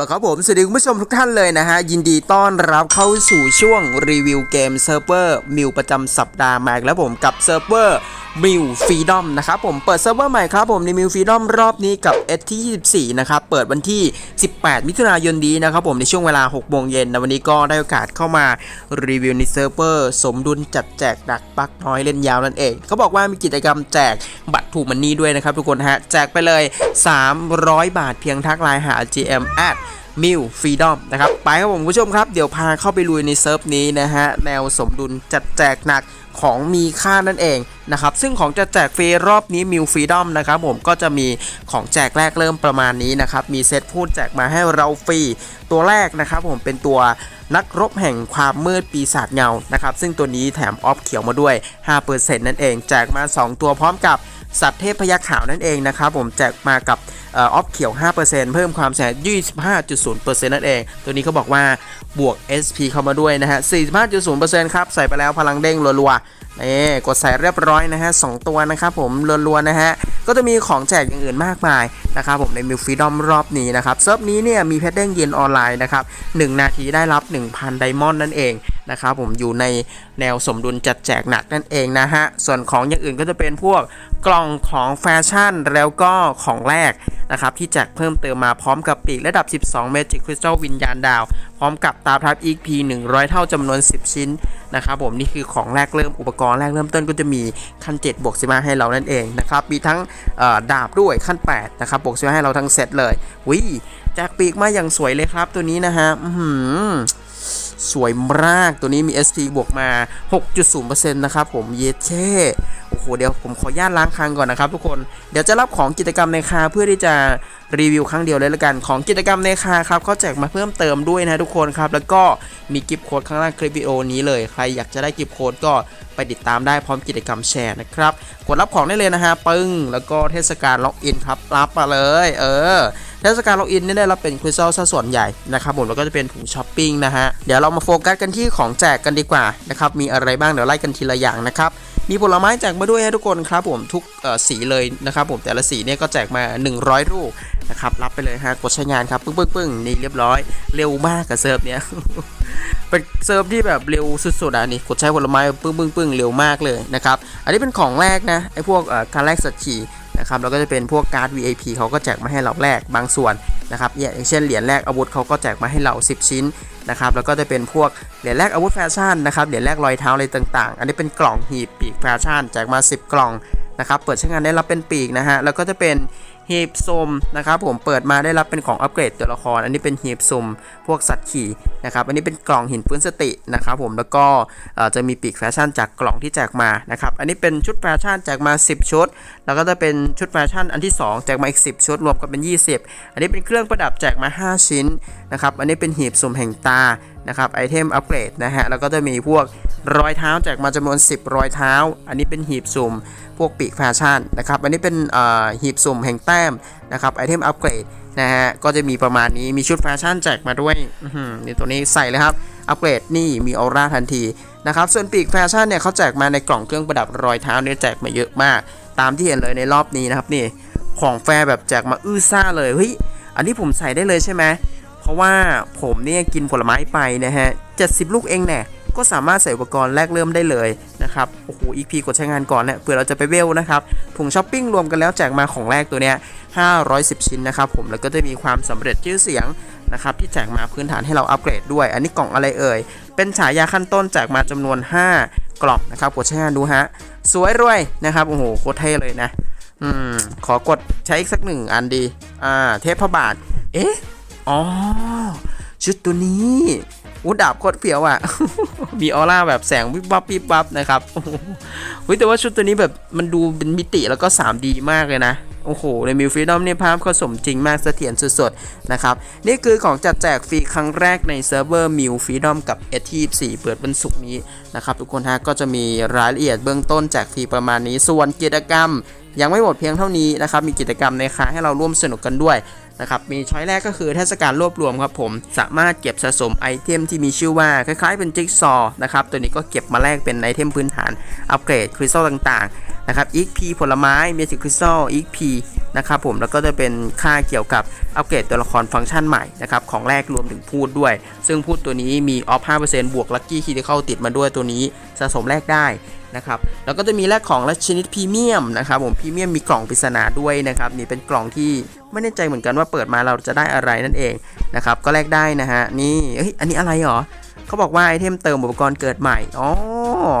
ละครับผมสวัสดีคุณผู้ชมทุกท่านเลยนะฮะ ยินดีต้อนรับเข้าสู่ช่วงรีวิวเกมเซิร์ฟเวอร์มิวประจำสัปดาห์มาอีกแล้วผมกับเซิร์ฟเวอร์มิวฟรีดอมนะครับผมเปิดเซิร์ฟเวอร์ใหม่ครับผมในมิวฟรีดอมรอบนี้กับ S ที่24 นะครับ เปิดวันที่ 18 มิถุนายนนี้นะครับผมในช่วงเวลา 6 โมงเย็นนะวันนี้ก็ได้โอกาสเข้ามารีวิวในเซิร์ฟเวอร์สมดุลจัดแจกดักปักน้อยเล่นยาวนั่นเอง เขาบอกว่ามีกิจกรรมแจกบัตรถูกมันนี่ด้วยนะครับทุกคนฮะแจกไปเลย 300 บาทเพียงทักไลน์หา GM at มิวฟรีดอมนะครับ ไปครับผมผู้ชมครับ เดี๋ยวพาเข้าไปลุยในเซิร์ฟนี้นะฮะ แนวสมดุลจัดแจกหนักของมีค่านั่นเองนะครับ ซึ่งของจะแจกฟรีรอบนี้มิวฟรีดอมนะครับผมก็จะมีของแจกแรกเริ่มประมาณนี้นะครับ มีเซตพูดแจกมาให้เราฟรี ตัวแรกนะครับผมเป็นตัวนักรบแห่งความมืดปีศาจเงานะครับ ซึ่งตัวนี้แถมออฟเขียวมาด้วย 5%นั่นเอง แจกมา 2 ตัวพร้อมกับสัตว์เทพพยัคฆ์ขาวนั่นเองนะครับผมแจกมากับ ออฟเขียว 5%เพิ่มความแสน25.0%นั่นเอง ตัวนี้เขาบอกว่าบวก SP เข้ามาด้วยนะฮะ 45.0%ครับ ใส่ไปแล้วพลังเด้งรัวๆนี่กดใส่เรียบร้อยนะฮะสองตัวนะครับผมรัวๆนะฮะ ก็จะมีของแจกอย่างอื่นมากมายนะครับผมในมิวฟรีดอมรอบนี้นะครับ เซิร์ฟนี้เนี่ยมีเพชรเด้งเย็นออนไลน์นะครับ 1 นาทีได้รับ 1,000 ไดมอนด์นั่นเองนะครับผมอยู่ในแนวสมดุลจัดแจกหนักนั่นเองนะฮะ ส่วนของอย่างอื่นก็จะเป็นพวกกล่องของแฟชั่นแล้วก็ของแรกนะครับที่แจกเพิ่มเติมมาพร้อมกับปีกระดับ 12เมจิกคริสตัลวิญญาณดาว พร้อมกับตาทับ EP 100 เท่าจำนวน 10 ชิ้นนะครับผมนี่คือของแรกเริ่มอุปกรณ์แรกเริ่มต้นก็จะมีขั้น7บวก15ให้เรานั่นเองนะครับมีทั้งดาบด้วยขั้น8นะครับบวก15ให้เราทั้งเซตเลยวิแจกปีกมาอย่างสวยเลยครับตัวนี้นะฮะอื สวยมากตัวนี้มี SP บวกมา 6.0%นะครับผมเยเช่โอ้โหเดี๋ยวผมขออนุญาตล้างคางก่อนนะครับทุกคนเดี๋ยวจะรับของกิจกรรมในคาเพื่อที่จะรีวิวครั้งเดียวเลยละกันของกิจกรรมในคาครับเขาแจกมาเพิ่มเติมด้วยนะทุกคนครับ แล้วก็มีกิฟต์โค้ดข้างล่างคลิปวิดีโอนี้เลยใครอยากจะได้กิฟต์โค้ดก็ไปติดตามได้พร้อมกิจกรรมแชร์นะครับกดรับของได้เลยนะฮะปึ้งแล้วก็เทศกาลล็อกอินครับรับมาเลย เออ เทศกาลล็อกอินเนี่ได้รับเป็นคริสตัลซะส่วนใหญ่นะครับผมแล้วก็จะเป็นถุงช้อปปิ้งนะฮะเดี๋ยวเรามาโฟกัสกันที่ของแจกกันดีกว่านะครับมีอะไรบ้างเดี๋ยวไล่กันทีละอย่างนะครับมีผลไม้แจกมาด้วยให้ทุกคนครับผมทุกสีเลยนะครับผมแต่ละสีเนี่ยก็แจกมา 100 ลูกนะครับรับไปเลยฮะกดใช้งานครับปึ้งปึ้งปึ้งนี่เรียบร้อย เร็วมากกับเซิร์ฟเนี้ยเป็นเซิร์ฟที่แบบเร็วสุดๆอะนี่กดใช้ผลไม้ปึ้งปึ้งปึ้งเร็วมากเลยนะครับอันนี้เป็นของแรกนะไอ้พวกการแลกสัตว์ขี่ นะครับแล้วก็จะเป็นพวกการ์ด VIP เขาก็แจกมาให้เราแรกบางส่วนนะครับอย่างเช่นเหรียญแรกอาวุธเขาก็แจกมาให้เรา 10 ชิ้นนะครับแล้วก็จะเป็นพวกเหรียญแรกอาวุธแฟชั่นนะครับเหรียญแรกรอยเท้าอะไรต่างๆ อันนี้เป็นกล่องหีบปีกแฟชั่นแจกมา 10 กล่องนะครับเปิดใช้งานได้รับเป็นปีกนะฮะแล้วก็จะเป็น หีบซุมนะครับผมเปิดมาได้รับเป็นของอัปเกรดตัวละคร อันนี้เป็นหีบซุมพวกสัตว์ขี่นะครับอันนี้เป็นกล่องหินปืนสตินะครับผมแล้วก็จะมีปีกแฟชั่นจากกล่องที่แจกมานะครับอันนี้เป็นชุดแฟชั่นแจกมา 10 ชุด แล้วก็จะเป็นชุดแฟชั่นอันที่ 2 แจกมาอีก 10 ชุด รวมกันเป็น 20 อันนี้เป็นเครื่องประดับแจกมา 5 ชิ้นนะครับอันนี้เป็นหีบสุมแห่งตานะครับไอเทมอัปเกรดนะฮะแล้วก็จะมีพวก รอยเท้าแจกมาจำนวน 10 รอยเท้า อันนี้เป็นหีบสุ่ม พวกปีกแฟชั่นนะครับ อันนี้เป็นหีบสุ่มแห่งแต้มนะครับไอเทมอัปเกรดนะฮะ ก็จะมีประมาณนี้ มีชุดแฟชั่นแจกมาด้วยนี่ตัวนี้ใส่เลยครับ อัปเกรดนี่มีออร่าทันทีนะครับ ส่วนปีกแฟชั่นเนี่ยเขาแจกมาในกล่องเครื่องประดับรอยเท้าเนี่ยแจกมาเยอะมาก ตามที่เห็นเลยในรอบนี้นะครับนี่ ของแฟร์แบบแจกมาอื้อซ่าเลย เฮ้ย อันนี้ผมใส่ได้เลยใช่ไหม เพราะว่าผมเนี่ยกินผลไม้ไปนะฮะ70ลูกเองแน่ ก็สามารถใส่อุปกรณ์แรกเริ่มได้เลยนะครับโอ้โหอีพีกดใช้งานก่อนเนี่ยเผื่อเราจะไปเวลนะครับถุงช้อปปิ้งรวมกันแล้วแจกมาของแรกตัวเนี้ย510 ชิ้นนะครับผมแล้วก็จะมีความสำเร็จชื่อเสียงนะครับที่แจกมาพื้นฐานให้เราอัปเกรดด้วย อันนี้กล่องอะไรเอ่ย เป็นฉายาขั้นต้นแจกมาจำนวน 5 กล่องนะครับกดใช้งานดูฮะสวยรวยนะครับโอ้โหโคตรเท่เลยนะอืมขอกดใช้อีกสักหนึ่งอันดีอ่าเทพพระบาท เอ๊ะอ๋อชุดตัวนี้อู้ดาบโคตรเฟี้ยวอะ มีออร่าแบบแสงวิบวับวิบวับนะครับโอ้โหเฮ้ยแต่ว่าชุดตัวนี้แบบมันดูเป็นมิติแล้วก็ 3D มากเลยนะ โอ้โห ในมิวฟรีดอมเนี่ยภาพเขาสมจริงมากเสถียรสุดๆนะครับ นี่คือของจัดแจกฟรีครั้งแรกในเซิร์ฟเวอร์มิวฟรีดอมกับ S24 เปิดวันศุกร์นี้นะครับ ทุกคนฮะก็จะมีรายละเอียดเบื้องต้นแจกฟรีประมาณนี้ส่วนกิจกรรมยังไม่หมดเพียงเท่านี้นะครับ มีกิจกรรมในค้าให้เราร่วมสนุกกันด้วย นะครับมีช้อยแรกก็คือเทศกาลรวบรวมครับผม สามารถเก็บสะสมไอเทมที่มีชื่อว่าคล้ายๆเป็นจิ๊กซอว์นะครับตัวนี้ก็เก็บมาแลกเป็นไอเทมพื้นฐานอัปเกรดคริสตัลต่างๆนะครับ XP ผลไม้เมจิกคริสตัล XP นะครับผมแล้วก็จะเป็นค่าเกี่ยวกับอัปเกรดตัวละครฟังก์ชันใหม่นะครับของแรกรวมถึงพูดด้วย ซึ่งพูดตัวนี้มีออฟ 5%บวกลัคกี้คีที่เข้าติดมาด้วยตัวนี้สะสมแรกได้นะครับแล้วก็จะมีแรกของและชนิดพรีเมียมนะครับผมพรีเมียมมีกล่องปริศนาด้วยนะครับนี่เป็นกล่องที่ไม่แน่ใจเหมือนกันว่าเปิดมาเราจะได้อะไรนั่นเองนะครับก็แลกได้นะฮะนี่เฮ้ยอันนี้อะไรหรอเขาบอกว่าไอเทมเติมอุปกรณ์เกิดใหม่อ๋อ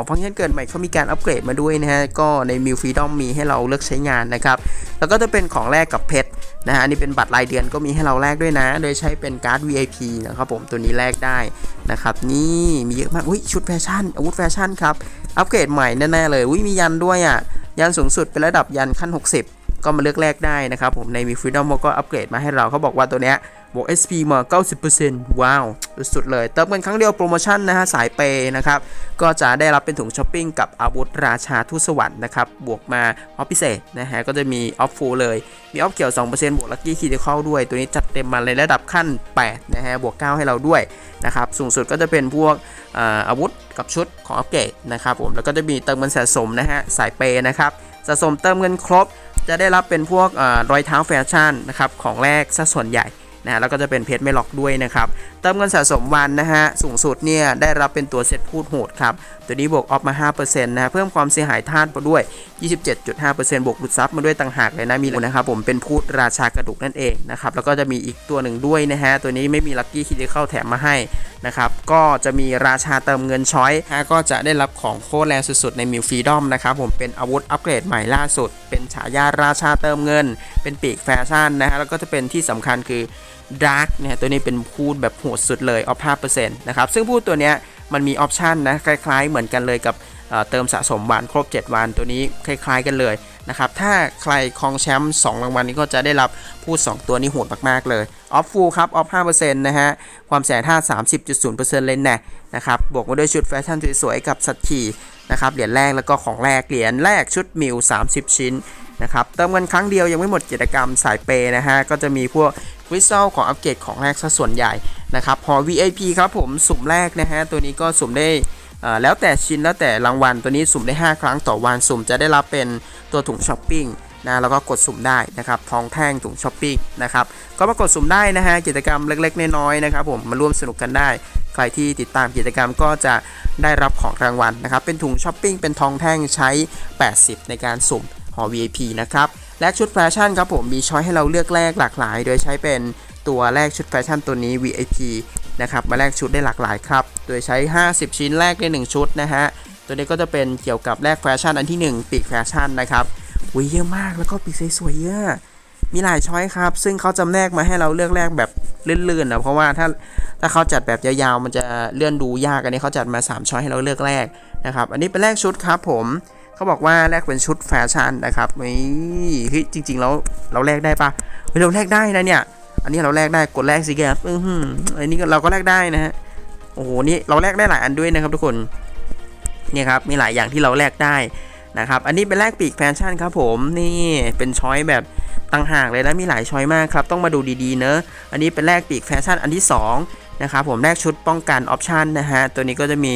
ฟังก์ชันเกิดใหม่เขามีการอัปเกรดมาด้วยนะฮะ ก็ในมิวฟรีดอมมีให้เราเลือกใช้งานนะครับ แล้วก็จะเป็นของแรกกับเพชรนะฮะนนี้เป็นบัตรรายเดือนก็มีให้เราแลกด้วยนะ โดยใช้เป็นการ์ด VIP นะครับผมตัวนี้แลกได้นะครับนี่มีเยอะมากอุ้ยชุดแฟชั่นอาวุธแฟชั่นครับอัปเกรดใหม่แน่ๆเลยอุ้ยมียันด้วยอะยันสูงสุดเป็นระดับยันขั้น 60 ก็มาเลือกแลกได้นะครับผมในมีฟรีดอมก็อัปเกรดมาให้เราเขาบอกว่าตัวเนี้ย บวก SP มา 90%ว้าวสุดๆเลย เติมเงินครั้งเดียวโปรโมชั่นนะฮะ สายเปย์นะครับ ก็จะได้รับเป็นถุงช้อปปิ้งกับอาวุธราชาทูตสวรรค์นะครับ บวกมาออฟพิเศษนะฮะ ก็จะมีออฟฟูลเลย มีออฟเขียว 2%บวกลัคกี้คีย์เข้าด้วย ตัวนี้จัดเต็มมาเลยระดับขั้น 8 นะฮะ บวก 9 ให้เราด้วยนะครับ สูงสุดก็จะเป็นพวกอาวุธกับชุดของอัปเกรดนะครับผม แล้วก็จะมีเติมเงินสะสมนะฮะ สายเปย์นะครับสะสมเติมเงินครบ จะได้รับเป็นพวกอรอยเท้าแฟชั่นนะครับของแรกซะส่วนใหญ่ นะฮะแล้วก็จะเป็นเพชรไม่ล็อกด้วยนะครับ เติมเงินสะสมวันนะฮะสูงสุดเนี่ยได้รับเป็นตัวเซตพูดโหดครับ ตัวนี้บวกออฟมา 5%นะฮะเพิ่มความเสียหายธาตุมาด้วย 27.5%บวกหลุดซับมาด้วยต่างหากเลยนะมีนะครับผมเป็นพูดราชากระดูกนั่นเองนะครับแล้วก็จะมีอีกตัวหนึ่งด้วยนะฮะตัวนี้ไม่มีลัคกี้คิดเข้าแถมมาให้นะครับก็จะมีราชาเติมเงินช้อยฮะก็จะได้รับของโคตรแรงสุดๆ ในมิวฟรีดอมนะครับผมเป็นอาวุธอัปเกรดใหม่ล่าสุด เป็นฉายาราชาเติมเงิน เป็นปีกแฟชั่นนะฮะแล้วก็จะเป็นที่สำคัญคือ ดาร์กเนี่ยตัวนี้เป็นพูดแบบโหดสุดเลยออฟ5%นะครับ ซึ่งพูดตัวเนี้ยมันมีออปชันนะคล้ายๆ เหมือนกันเลยกับเเติมสะสมวันครบ 7 วันตัวนี้คล้าย ๆ กันเลยนะครับ ถ้าใครครองแชมป์2รางวัลนี้ก็จะได้รับพูด 2 ตัวนี้โหดมาก ๆ เลย ออฟฟูลครับ ออฟ5%นะฮะ ความแสงท่า 30.0%เลยแน่นะครับ บวกมาด้วยชุดแฟชั่นสวยๆ กับสัตว์ขี่นะครับ เหรียญแรกแล้วก็ของแรก เหรียญแรกชุดมิว 30 ชิ้นนะครับ เติมเงินครั้งเดียวยังไม่หมดกิจกรรมสายเปย์นะฮะ ก็จะมีพวก วิซ a ลของอัปเกรดของแรกซะส่วนใหญ่นะครับ พอ VIP ครับผมสุ่มแรกนะฮะ ตัวนี้ก็สุ่มได้แล้วแต่ชิ้นแล้วแต่รางวัลตัวนี้สุ่มได้ 5 ครั้งต่อวันสุ่มจะได้รับเป็นตัวถุงช้อปปิ้งนะแล้วก็กดสุ่มได้นะครับทองแท่งถุงช้อปปิ้งนะครับก็มากดสุ่มได้นะฮะกิจกรรมเล็กๆน้อยๆนะครับผมมาร่วมสนุกกันได้ ใครที่ติดตามกิจกรรมก็จะได้รับของรางวัลนะครับเป็นถุงช้อปปิ้งเป็นทองแท่งใช้ 80 ในการสุ่มหอ VIP นะครับ แลกชุดแฟชั่นครับผมมีช้อยให้เราเลือกแลกหลากหลาย โดยใช้เป็นตัวแลกชุดแฟชั่นตัวนี้ VIP นะครับมาแลกชุดได้หลากหลายครับ โดยใช้ 50 ชิ้นแลกได้ 1 ชุดนะฮะ ตัวนี้ก็จะเป็นเกี่ยวกับแลกแฟชั่นอันที่ 1 ปีกแฟชั่นนะครับอุ้ยเยอะมากแล้วก็ปีกสวยๆเยอะมีหลายช้อยครับ ซึ่งเขาจำแนกมาให้เราเลือกแลกแบบลื่นๆนะเพราะว่าถ้าถ้าเขาจัดแบบยาวๆ มันจะเลื่อนดูยาก อันนี้เขาจัดมา 3 ช้อยให้เราเลือกแลกนะครับ อันนี้เป็นแลกชุดครับผม เขาบอกว่าแลกเป็นชุดแฟชั่นนะครับนี่เฮ้ยจริง ๆ แล้วเราแลกได้ปะเฮ้ยเราแลกได้นะเนี่ย อันนี้เราแลกได้กดแลกสิแกปอือหืออันนี้เราก็แลกได้นะฮะโอ้โหนี่เราแลกได้หลายอันด้วยนะครับทุกคนเนี่ยครับมีหลายอย่างที่เราแลกได้นะครับ อันนี้เป็นแลกปีกแฟชั่นครับผมนี่เป็นช้อยแบบต่างหากเลยนะมีหลายช้อยมากครับ ต้องมาดูดีๆเนอะอันนี้เป็นแลกปีกแฟชั่นอันที่สอง นะครับผมแลกชุดป้องกันออปชันนะฮะตัวนี้ก็จะมี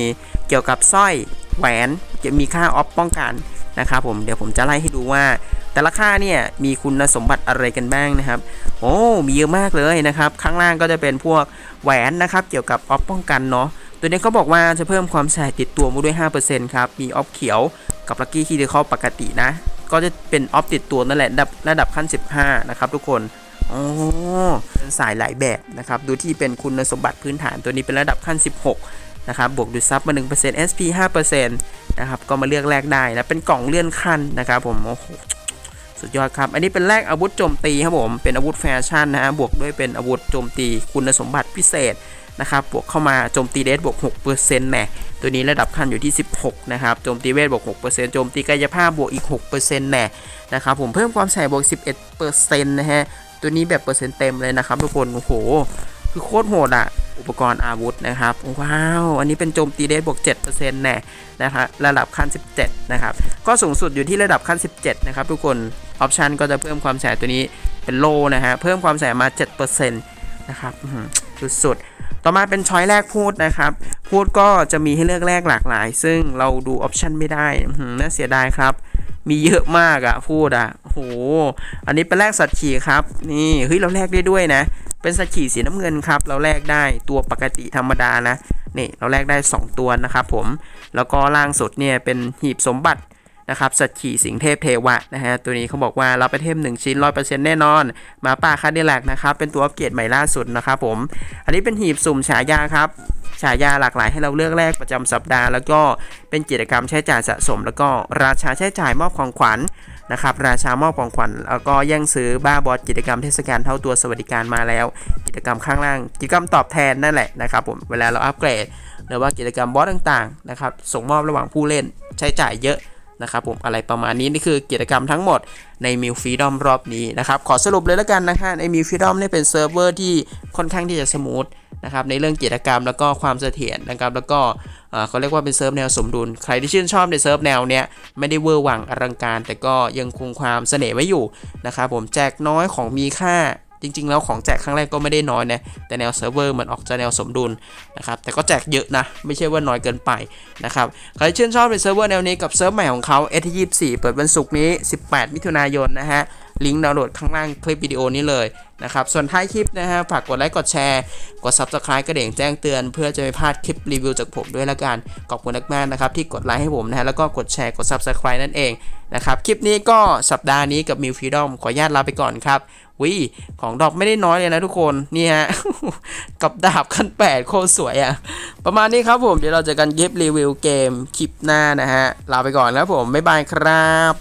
เกี่ยวกับสร้อยแหวนจะมีค่าออฟป้องกันนะครับผมเดี๋ยวผมจะไล่ให้ดูว่า แต่ละค่าเนี่ยมีคุณสมบัติอะไรกันบ้างนะครับ โอ้มีเยอะมากเลยนะครับ ข้างล่างก็จะเป็นพวกแหวนนะครับเกี่ยวกับออฟป้องกันเนาะตัวนี้เขาบอกว่าจะเพิ่มความแสบติดตัวมาด้วย 5%ครับมีออฟเขียวกับลัคกี้คีย์คอปกตินะ ก็จะเป็นออฟติดตัวนั่นแหละระดับระดับขั้น 15 นะครับทุกคน อ๋อเป็นสายหลายแบบนะครับ ดูที่เป็นคุณสมบัติพื้นฐานตัวนี้เป็นระดับขั้น 16 นะครับ บวกดูดซับมา 1% SP 5%นะครับ ก็มาเลือกแลกได้นะ เป็นกล่องเลื่อนขั้นนะครับผม โอ้โห สุดยอดครับ อันนี้เป็นแลกอาวุธโจมตีครับผม เป็นอาวุธแฟชั่นนะฮะ บวกด้วยเป็นอาวุธโจมตีคุณสมบัติพิเศษนะครับ บวกเข้ามาโจมตีเดสบวก6%แน่ตัวนี้ระดับขั้นอยู่ที่ 16 นะครับ โจมตีเวทบวก 6%โจมตีกายภาพบวกอีก 6%แน่นะครับผม เพิ่มความแสบบวก 11%นะฮะ ตัวนี้แบบเปอร์เซ็นต์เต็มเลยนะครับทุกคนโอ้โห คือโคตรโหดอะอุปกรณ์อาวุธนะครับว้าว อันนี้เป็นโจมตีเดสบวก7%แน่นะครับระดับขั้น 17 นะครับ ก็สูงสุดอยู่ที่ระดับขั้น 17 นะครับ ทุกคนออปชันก็จะเพิ่มความแสบตัวนี้เป็นโลนะฮะเพิ่มความแสบมา7%นะครับสุดๆต่อมาเป็นช้อยแรกพูดนะครับ พูดก็จะมีให้เลือกแรกหลากหลาย ซึ่งเราดูออปชันไม่ได้น่าเสียดายครับ มีเยอะมากอะพูดอะโอ้โห อันนี้เป็นแลกสัตว์ขี่ครับ นี่เฮ้ยเราแลกได้ด้วยนะ เป็นสัตว์ขี่สีน้ำเงินครับ เราแลกได้ตัวปกติธรรมดานะนี่เราแลกได้ 2 ตัวนะครับผม แล้วก็ล่างสุดเนี่ยเป็นหีบสมบัตินะครับสัตว์ขี่สิงเทพเทวะนะฮะตัวนี้เขาบอกว่าเราไปเทพ1ชิ้น 100%แน่นอน มาป่าคาเดลักนะครับเป็นตัวอัปเกรดใหม่ล่าสุดนะครับผม อันนี้เป็นหีบสุ่มฉายาครับ ฉายาหลากหลายให้เราเลือกแลกประจำสัปดาห์ แล้วก็เป็นกิจกรรมใช้จ่ายสะสม แล้วก็ราชาใช้จ่ายมอบของขวัญนะครับราชามอบของขวัญแล้วก็แย่งซื้อบ้าบอสกิจกรรมเทศกาลเท่าตัวสวัสดิการมาแล้ว กิจกรรมข้างล่าง กิจกรรมตอบแทนนั่นแหละนะครับผมเวลาเราอัปเกรดหรือว่ากิจกรรมบอสต่างๆนะครับส่งมอบระหว่างผู้เล่นใช้จ่ายเยอะ นะครับผมอะไรประมาณนี้นี่คือกิจกรรมทั้งหมดในมิวฟรีดอมรอบนี้นะครับ ขอสรุปเลยแล้วกันนะฮะในมิวฟรีดอมนี่เป็นเซิร์ฟเวอร์ที่ค่อนข้างที่จะสมูทนะครับในเรื่องกิจกรรมแล้วก็ความเสถียรนะครับแล้วก็เอ่อเขาเรียกว่าเป็นเซิร์ฟแนวสมดุล ใครที่ชื่นชอบในเซิร์ฟแนวเนี้ยไม่ได้เวอร์วังอลังการ แต่ก็ยังคงความเสน่ห์ไว้อยู่นะครับผมแจกน้อยของมีค่า จริง ๆ แล้วของแจกครั้งแรกก็ไม่ได้น้อยนะ แต่แนวเซิร์ฟเวอร์มันออกจะแนวสมดุลนะครับ แต่ก็แจกเยอะนะ ไม่ใช่ว่าน้อยเกินไปนะครับ ใครชื่นชอบในเซิร์ฟเวอร์แนวนี้กับเซิร์ฟใหม่ของเขา s 2 4เปิดวันศุกร์นี้ 18 มิถุนายนนะฮะ ลิงก์ดาวน์โหลดข้างล่างคลิปวิดีโอนี้เลย นะครับ ส่วนท้ายคลิปนะฮะฝากกดไลค์กดแชร์ กด Subscribe กระเด่งแจ้งเตือน เพื่อจะไม่พลาดคลิปรีวิวจากผมด้วยละกัน ขอบคุณมากๆนะครับที่กดไลค์ให้ผมนะฮะแล้วก็กดแชร์กด Subscribe นั่นเองนะครับคลิปนี้ก็สัปดาห์นี้กับมิวฟีดอมขออนุญาตลาไปก่อนครับวิของดอกไม่ได้น้อยเลยนะทุกคนนี่ฮะกับดาบขั้นแปดโคตรสวยอะประมาณนี้ครับผมเดี๋ยวเราเจอกันเย็บรีวิวเกมคลิปหน้านะฮะลาไปก่อนแล้วผมบ๊ายบายครับ